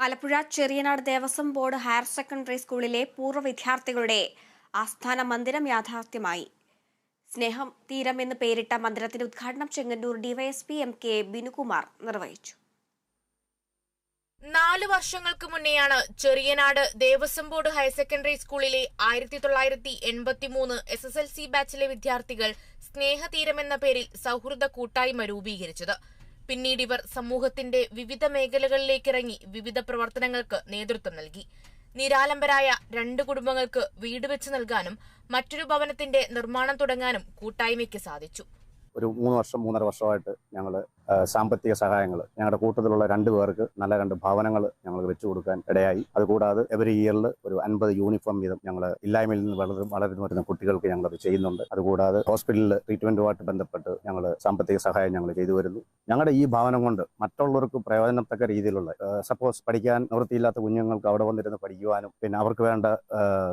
Alappuzha Cheriyanad Devaswom board higher secondary സ്കൂളിലെ പൂർവ വിദ്യാർത്ഥികളുടെ ആസ്ഥാന മന്ദിരം യാഥാർത്ഥ്യമായി. സ്നേഹം തീരം എന്ന് പേരിട്ട മന്ദിരത്തിന്റെ ഉദ്ഘാടനം Chengannur DYSP M K Binukumar നിർവഹിച്ചു. നാല് വർഷങ്ങൾക്ക് മുന്നെയാണ് Cheriyanad Devaswom board higher secondary സ്കൂളിലെ ആയിരത്തി തൊള്ളായിരത്തി എൺപത്തി മൂന്ന് എസ് എസ് എൽ സി ബാച്ചിലെ വിദ്യാർത്ഥികൾ സ്നേഹതീരം എന്ന പേരിൽ സൗഹൃദ കൂട്ടായ്മ രൂപീകരിച്ചത്. പിന്നീട് ഇവർ സമൂഹത്തിന്റെ വിവിധ മേഖലകളിലേക്കിറങ്ങി വിവിധ പ്രവർത്തനങ്ങൾക്ക് നേതൃത്വം നൽകി. നിരാലംബരായ രണ്ട് കുടുംബങ്ങൾക്ക് വീട് വെച്ച് നൽകാനും മറ്റൊരു ഭവനത്തിന്റെ നിർമ്മാണം തുടങ്ങാനും കൂട്ടായ്മയ്ക്ക് സാധിച്ചു. ഒരു മൂന്ന് വർഷം മൂന്നര വർഷമായിട്ട് ഞങ്ങൾ സാമ്പത്തിക സഹായങ്ങൾ. ഞങ്ങളുടെ കൂട്ടത്തിലുള്ള രണ്ട് പേർക്ക് നല്ല രണ്ട് ഭവനങ്ങൾ ഞങ്ങൾ വെച്ചു കൊടുക്കാൻ ഇടയായി. അതുകൂടാതെ എവറി ഇയറിൽ ഒരു അൻപത് യൂണിഫോം വീതം ഞങ്ങൾ ഇല്ലായ്മയിൽ നിന്ന് വളർന്ന് വളർന്നു വരുന്ന കുട്ടികൾക്ക് ഞങ്ങൾ ചെയ്യുന്നുണ്ട്. അതുകൂടാതെ ഹോസ്പിറ്റലിൽ ട്രീറ്റ്മെന്റുമായിട്ട് ബന്ധപ്പെട്ട് ഞങ്ങൾ സാമ്പത്തിക സഹായം ഞങ്ങൾ ചെയ്തു വരുന്നു. ഞങ്ങളുടെ ഈ ഭവനം കൊണ്ട് മറ്റുള്ളവർക്ക് പ്രയോജനത്തക്ക രീതിയിലുള്ള സപ്പോസ് പഠിക്കാൻ നിവൃത്തിയില്ലാത്ത കുഞ്ഞുങ്ങൾക്ക് അവിടെ വന്നിരുന്ന് പഠിക്കുവാനും പിന്നെ അവർക്ക് വേണ്ട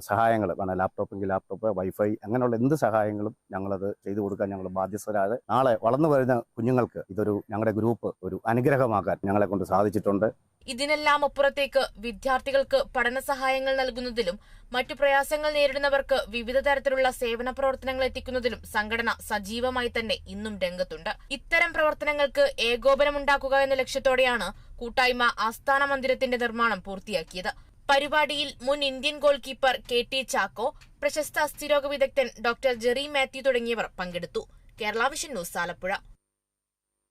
സഹായങ്ങൾ വേണം ലാപ്ടോപ്പെങ്കിൽ ലാപ്ടോപ്പ് വൈഫൈ അങ്ങനെയുള്ള എന്ത് സഹായങ്ങളും ഞങ്ങളത് ചെയ്തു കൊടുക്കാൻ ഞങ്ങൾ ബാധ്യസ്ഥരാതെ നാളെ വളർന്നു വരുന്ന കുഞ്ഞുങ്ങൾക്ക് ഇതൊരു ഞങ്ങളുടെ ഗ്രൂപ്പ് ഒരു അനുഗ്രഹമാക്കാൻ ഞങ്ങളെ കൊണ്ട് സാധിച്ചിട്ടുണ്ട്. ഇതിനെല്ലാം അപ്പുറത്തേക്ക് വിദ്യാർത്ഥികൾക്ക് പഠന സഹായങ്ങൾ നൽകുന്നതിലും മറ്റു പ്രയാസങ്ങൾ നേരിടുന്നവർക്ക് വിവിധ തരത്തിലുള്ള സേവന പ്രവർത്തനങ്ങൾ എത്തിക്കുന്നതിലും സംഘടന സജീവമായി തന്നെ ഇന്നും രംഗത്തുണ്ട്. ഇത്തരം പ്രവർത്തനങ്ങൾക്ക് ഏകോപനമുണ്ടാക്കുക എന്ന ലക്ഷ്യത്തോടെയാണ് കൂട്ടായ്മ ആസ്ഥാന മന്ദിരത്തിന്റെ നിർമ്മാണം പൂർത്തിയാക്കിയത്. പരിപാടിയിൽ മുൻ Indian goalkeeper K T Chacko പ്രശസ്ത അസ്ഥിരോഗ വിദഗ്ധൻ ഡോക്ടർ ജെറി മാത്യു തുടങ്ങിയവർ പങ്കെടുത്തു. Kerala vision news Alappuzha.